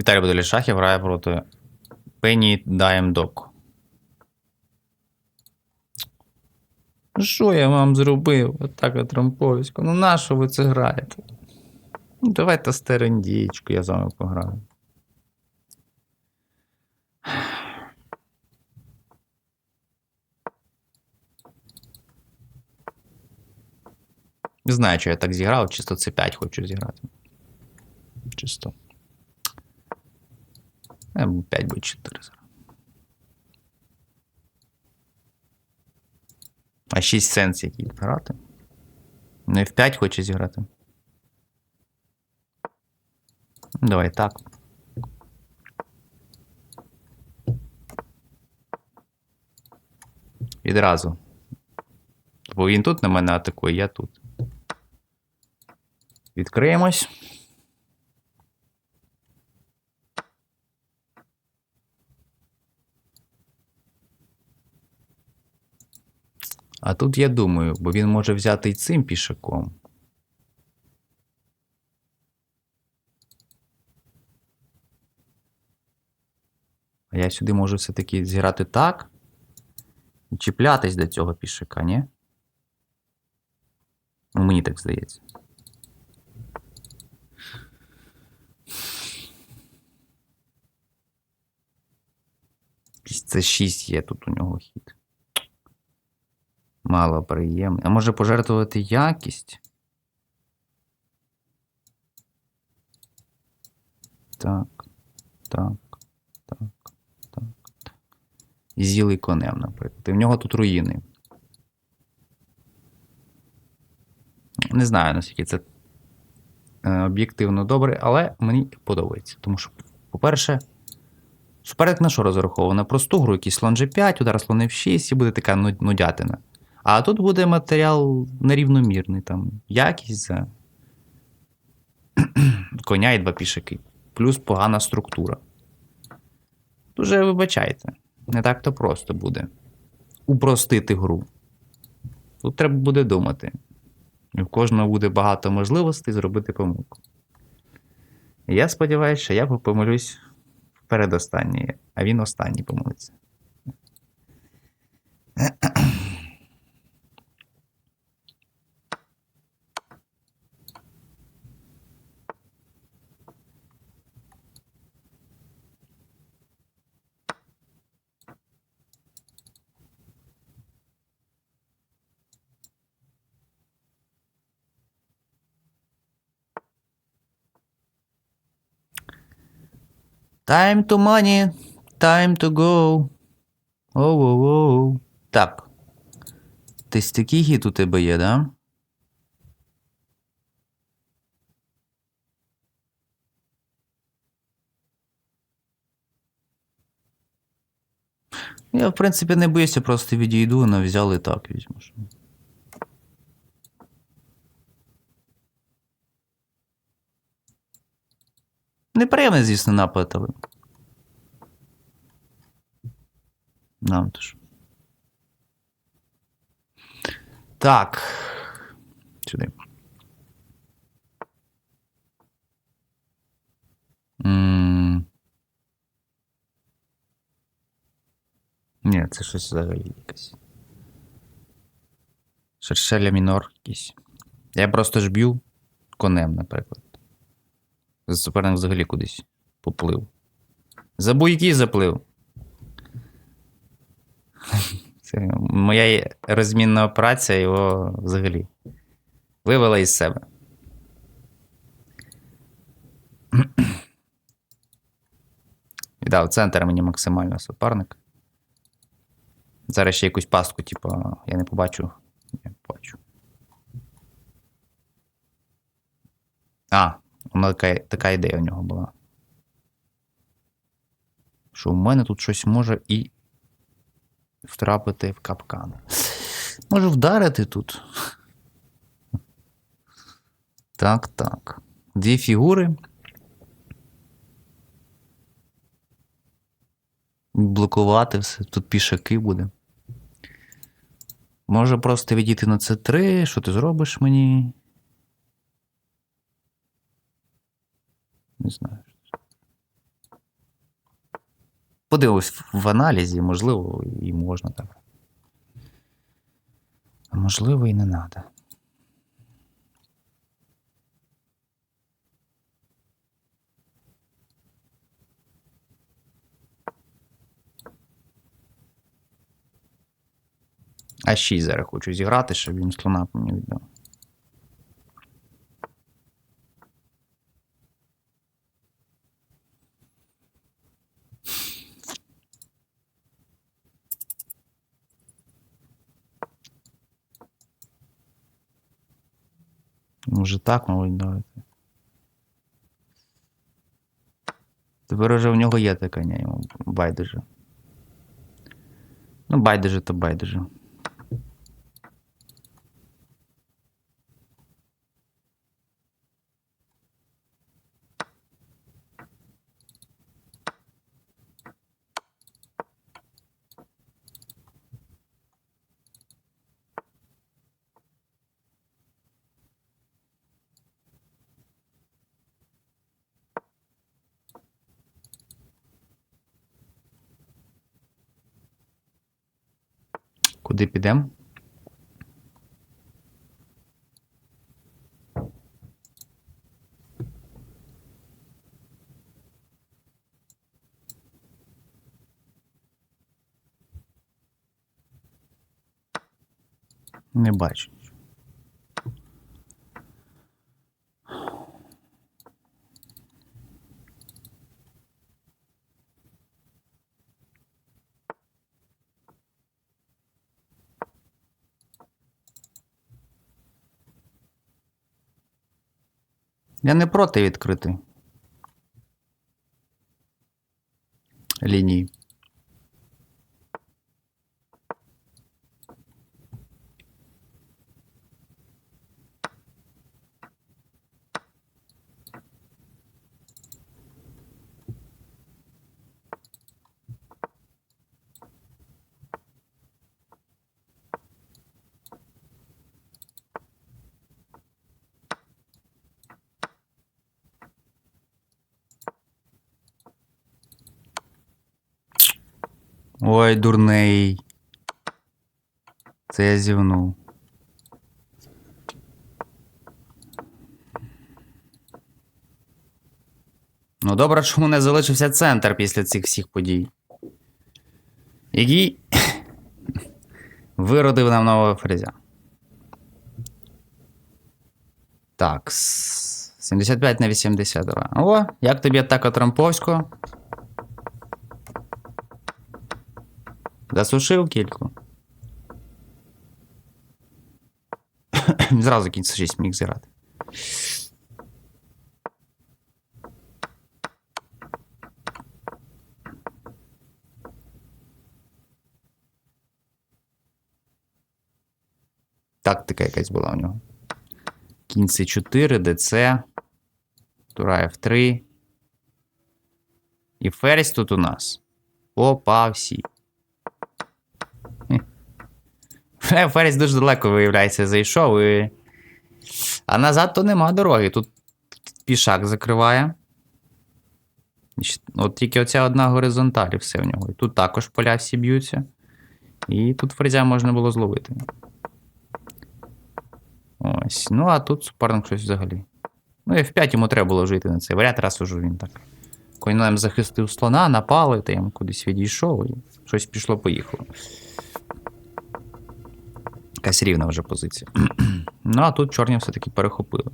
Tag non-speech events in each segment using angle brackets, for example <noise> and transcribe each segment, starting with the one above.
Віталій Бодолішахів грає проти Пенні Даєм Док. Що я вам зробив? Отак от Рамповсько. Ну нащо ви це граєте? Ну, давайте стерендічку, я з вами пограю. Не знаю, що я так зіграв, чисто це 5 хочу зіграти. Чисто. 5 буде 4 зараз. А 6 сенс який грати. Не в 5 хоче зіграти. Ну, Давай так. Відразу. Бо він тут на мене атакує, я тут. Відкриємось. А тут я думаю, бо він може взяти й цим пішаком. А я сюди можу все-таки зіграти так. І чіплятись до цього пішака, ні? Ну, мені так здається. Це 6 є тут у нього хід. Мало приємно. А може пожертвувати якість? Так, так, так, так, з'їли конем, наприклад. І в нього тут руїни. Не знаю, наскільки це е, об'єктивно добре, але мені подобається. Тому що, по-перше, суперник на що розраховано? На просту гру, якийсь слон G5, удар слон F6 і буде така ну- нудятина. А тут буде матеріал нерівномірний, там якість за <clears throat> коня і два пішаки. Плюс погана структура. Дуже вибачайте, не так то просто буде упростити гру. Тут треба буде думати. І в кожного буде багато можливостей зробити помилку. Я сподіваюся, що я помилюсь передостанній, а він останній помилиться. <clears throat> Time to money, time to go. Оу-оу-оу. Так. Ти такий гід у тебе є, да? Я, в принципі, не боюся, просто відійду, але взяли так візьму. Неприємний, звісно, напад, але. Нам теж. Так. Сюди. М. Ні, це щось взагалі якесь. Шершеля мінор якийсь. Я просто ж б'ю конем, наприклад. Суперник взагалі кудись поплив. За буйки заплив. <laughs> Це моя розмінна операція його взагалі вивела із себе. І <clears throat> да, в центр мені максимально суперник. Зараз ще якусь пастку, типу, я не побачу. Я побачу. А, вона така, така ідея у нього була. Що у мене тут щось може і втрапити в капкан. Може вдарити тут. Так, так. Дві фігури. Блокувати все. Тут пішаки буде. Може просто відійти на це 3 Що ти зробиш мені? Не знаю. Подивимось в аналізі, можливо, і можна так. А можливо, і не треба. А 6 зараз хочу зіграти, щоб він слона мені віддав. Може так, мабуть, давайте. Тепер уже в нього є така, ні, йому байдуже. Ну, байдуже то байдуже. Куди підемо? Не бачу. Я не проти відкрити. Лінії. Ой, дурний. Це я зівнув. Ну, добре, що мене залишився центр після цих всіх подій. Який <coughs> виродив нам нового фрезя. Так. 75 на 82. О, як тобі атака Трамповського? Засушив кільку. <coughs> Зразу кінці 6 міг зіграти. Тактика якась була у нього. Кінь С4, ДЦ. Тура F3. І ферзь тут у нас. Опа, Ферзь дуже далеко, виявляється, зайшов. І... А назад то нема дороги. Тут пішак закриває. От тільки оця одна горизонталь, і все в нього. І тут також поля всі б'ються. І тут ферзя можна було зловити. Ось. Ну, а тут суперник щось взагалі. Ну, і в 5 йому треба було жити на цей варіант, раз уже він так. Конем захистив слона, напали, та йому кудись відійшов, і щось пішло-поїхало. Якась рівна вже позиція. <clears throat> ну, а тут чорні все-таки перехопили.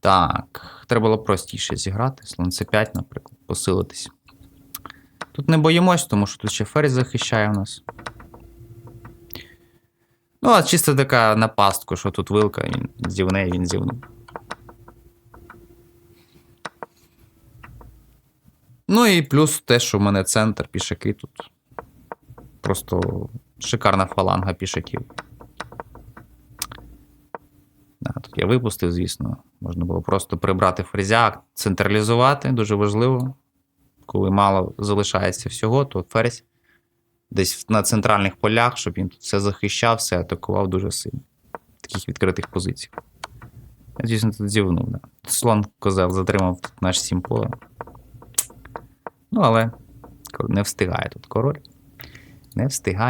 Так, треба було простіше зіграти. Слон C5, наприклад, посилитись. Тут не боїмось, тому що тут ще ферзь захищає у нас. Ну, а чисто така напастка, що тут вилка, він зівне, він зівнув. Ну і плюс те, що в мене центр пішаки тут. Просто шикарна фаланга пішаків. Да, тут я випустив, звісно. Можна було просто прибрати фрезя, централізувати, дуже важливо. Коли мало залишається всього, то ферзь десь на центральних полях, щоб він тут все захищав, все атакував дуже сильно. Таких відкритих позиціях. Я, звісно, тут зівнув. Да. Слон козел затримав тут наш сім поле. Ну, але не встигає тут король. Не встигає.